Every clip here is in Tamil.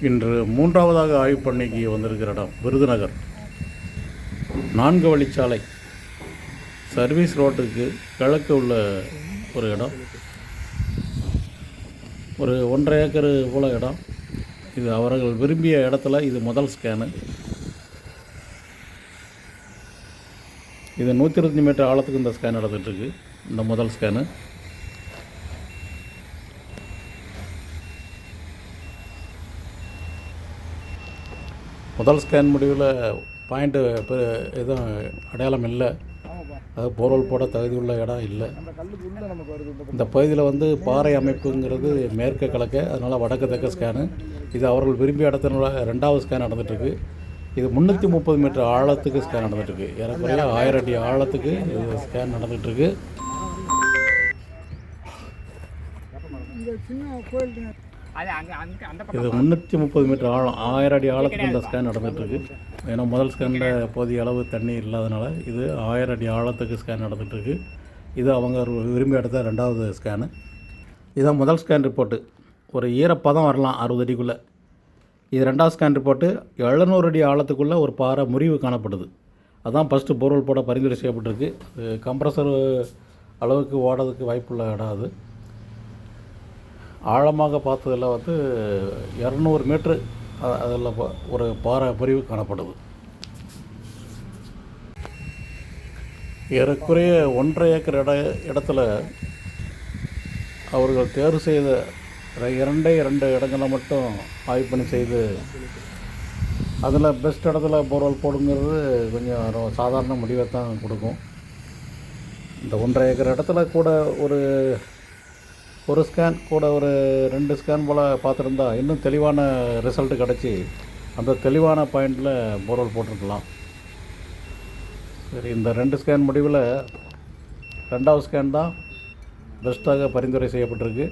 இன்று மூன்றாவதாக ஆய்வு பண்ணிக்கு வந்திருக்கிற இடம் விருதுநகர். நான்கு வழிச்சாலை. சர்வீஸ் ரோட்டுக்கு கிழக்கு உள்ள ஒரு இடம். ஒரு ஒன்றரை ஏக்கர் போல இடம். இது அவர்கள் விரும்பிய இடத்துல இது முதல் ஸ்கேனு. இது நூற்றி இருபத்தஞ்சு மீட்டர் ஆழத்துக்கு இந்த ஸ்கேன் நடந்துகிட்ருக்கு இந்த முதல் ஸ்கேனு. முதல் ஸ்கேன் முடிவில் பாயிண்ட்டு எதுவும் அடையாளம் இல்லை. அது போர்வல் போட தகுதி உள்ள இடம் இல்லை. இந்த பகுதியில் வந்து பாறை அமைப்புங்கிறது மேற்கு கிழக்கு அதனால் வடக்கு தெற்க ஸ்கேனு இது அவர்கள் விரும்பிய இடத்தினோட ரெண்டாவது ஸ்கேன் நடந்துகிட்ருக்கு இது முந்நூற்றி முப்பது மீட்டர் ஆழத்துக்கு ஸ்கேன் நடந்துகிட்ருக்கு ஏறக்குறைய ஆயிரம் அடி ஆழத்துக்கு இது ஸ்கேன் நடந்துகிட்ருக்கு இது முந்நூற்றி முப்பது மீட்டர் ஆழம் ஆயிரம் அடி ஆழத்துக்கு இந்த ஸ்கேன் நடந்துகிட்ருக்கு. ஏன்னா முதல் ஸ்கேனில் போதிய அளவு தண்ணி இல்லாதனால இது ஆயிரம் அடி ஆழத்துக்கு ஸ்கேன் நடந்துகிட்ருக்கு. இது அவங்க விரும்பி எடுத்த ரெண்டாவது ஸ்கேனு இதான் முதல் ஸ்கேன் ரிப்போர்ட்டு ஒரு ஈரப்பதம் வரலாம் அறுபது அடிக்குள்ளே. இது ரெண்டாவது ஸ்கேன் ரிப்போர்ட்டு எழுநூறு அடி ஆழத்துக்குள்ளே ஒரு பாறை முறிவு காணப்படுது. அதான் ஃபஸ்ட்டு போர்வெல் போட பரிந்துரை செய்யப்பட்டிருக்கு. கம்ப்ரஸர் அளவுக்கு ஓடுறதுக்கு வாய்ப்புள்ள இடம் அது. ஆழமாக பார்த்ததில் வந்து இரநூறு மீட்ரு அதில் ஒரு பாறை பிரிவு காணப்படுது. ஏறக்குறைய ஒன்றரை ஏக்கர் இட இடத்துல அவர்கள் தேர்வு செய்த இரண்டே இரண்டு இடங்களை மட்டும் ஆய்வு பண்ணி செய்து அதில் பெஸ்ட் இடத்துல போர்வெல் போடுங்கிறது கொஞ்சம் சாதாரண முடிவை தான் கொடுக்கும். இந்த ஒன்றரை ஏக்கர் இடத்துல கூட ஒரு ஒரு ஸ்கேன் கூட ஒரு ரெண்டு ஸ்கேன் போல் பார்த்துருந்தா இன்னும் தெளிவான ரிசல்ட்டு கிடச்சி அந்த தெளிவான பாயிண்டில் போர்வெல் போட்டிருக்கலாம். சரி இந்த ரெண்டு ஸ்கேன் முடிவில் ரெண்டாவது ஸ்கேன் தான் பெஸ்ட்டாக பரிந்துரை செய்யப்பட்டிருக்கு.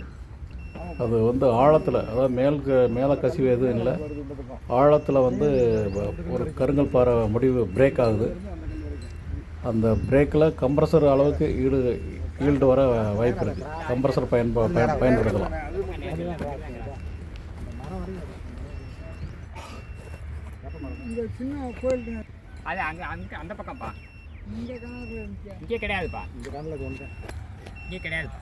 அது வந்து ஆழத்தில் அதாவது மேல் மேலே கசிவு எதுவும் இல்லை. ஆழத்தில் வந்து ஒரு கருங்கல் பாறை முடிவு பிரேக் ஆகுது. அந்த பிரேக்கில் கம்ப்ரஸர் அளவுக்கு ஈடு ஈல்டு வர வாய்ப்பு இருக்குது கம்ப்ரஸர் பயன்ப பயன் பயன்படுத்தலாம் இந்த சின்ன கோயில் அது அங்கே அங்கே அந்த பக்கம்ப்பா. இருந்துச்சு இங்கே கிடையாதுப்பா. இங்கே கிடையாதுப்பா.